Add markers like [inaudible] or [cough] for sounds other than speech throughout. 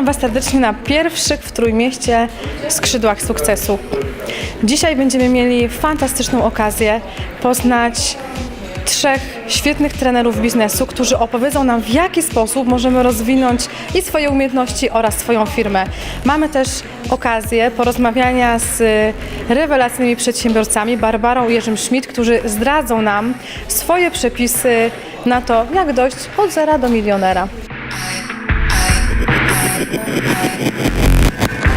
Witam Was serdecznie na pierwszych w Trójmieście skrzydłach sukcesu. Dzisiaj będziemy mieli fantastyczną okazję poznać trzech świetnych trenerów biznesu, którzy opowiedzą nam, w jaki sposób możemy rozwinąć i swoje umiejętności oraz swoją firmę. Mamy też okazję porozmawiania z rewelacyjnymi przedsiębiorcami Barbarą i Jerzym Schmidt, którzy zdradzą nam swoje przepisy na to, jak dojść od zera do milionera. Yeah. [laughs]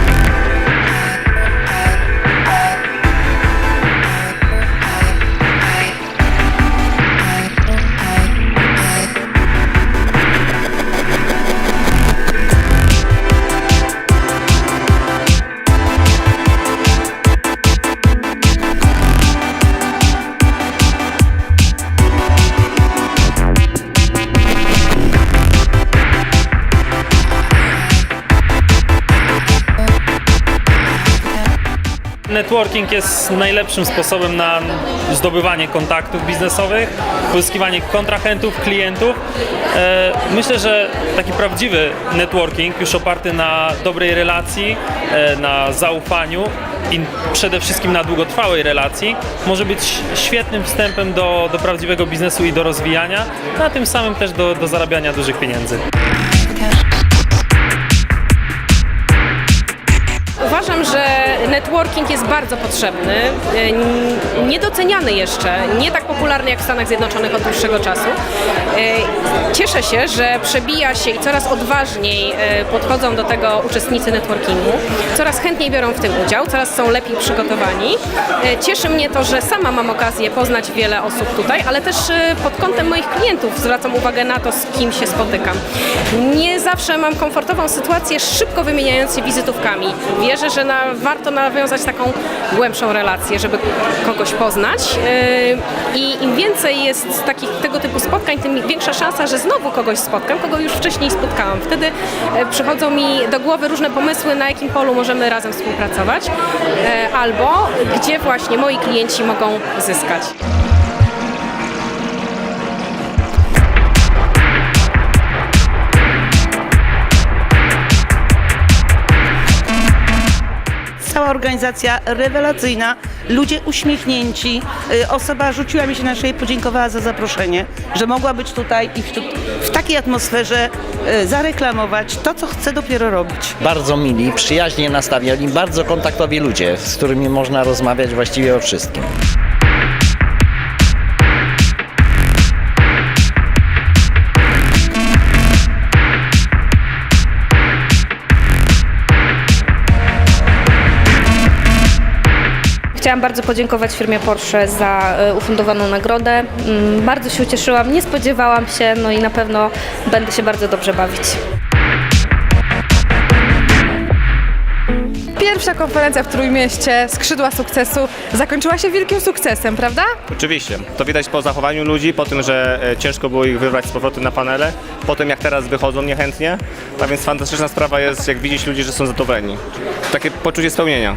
Networking jest najlepszym sposobem na zdobywanie kontaktów biznesowych, pozyskiwanie kontrahentów, klientów. E, Myślę, że taki prawdziwy networking, już oparty na dobrej relacji, e, na zaufaniu i przede wszystkim na długotrwałej relacji, może być świetnym wstępem do, do prawdziwego biznesu i do rozwijania, a tym samym też do, do zarabiania dużych pieniędzy. Uważam, że networking jest bardzo potrzebny, e, niedoceniany jeszcze, nie tak popularny jak w Stanach Zjednoczonych od dłuższego czasu. E, Cieszę się, że przebija się i coraz odważniej e, podchodzą do tego uczestnicy networkingu, coraz chętniej biorą w tym udział, coraz są lepiej przygotowani. Cieszy mnie to, że sama mam okazję poznać wiele osób tutaj, ale też pod kątem moich klientów zwracam uwagę na to, z kim się spotykam. Nie zawsze mam komfortową sytuację, szybko wymieniając się wizytówkami. Wierzę, że na, warto nawiązać taką głębszą relację, żeby kogoś poznać. Yy, I im więcej jest takich tego typu spotkań, tym większa szansa, że znowu kogoś spotkam, kogo już wcześniej spotkałam. Wtedy e, przychodzą mi do głowy różne pomysły, na jakim polu możemy razem współpracować, e, albo gdzie właśnie moi klienci mogą zyskać. Organizacja rewelacyjna, ludzie uśmiechnięci. Y, Osoba rzuciła mi się na szyję, podziękowała za zaproszenie, że mogła być tutaj i w, tu- w takiej atmosferze y, zareklamować to, co chce dopiero robić. bardzo mili, przyjaźnie nastawieni, bardzo kontaktowi ludzie, z którymi można rozmawiać właściwie o wszystkim. Chciałam bardzo podziękować firmie Porsche za e, ufundowaną nagrodę. Mm, Bardzo się ucieszyłam, nie spodziewałam się, no i na pewno będę się bardzo dobrze bawić. Pierwsza konferencja w Trójmieście Skrzydła Sukcesu zakończyła się wielkim sukcesem, prawda? Oczywiście. To widać po zachowaniu ludzi, po tym, że e, ciężko było ich wybrać z powrotem na panele, po tym jak teraz wychodzą niechętnie. A więc fantastyczna sprawa jest, jak widzieć ludzi, że są zadowoleni. Takie poczucie spełnienia.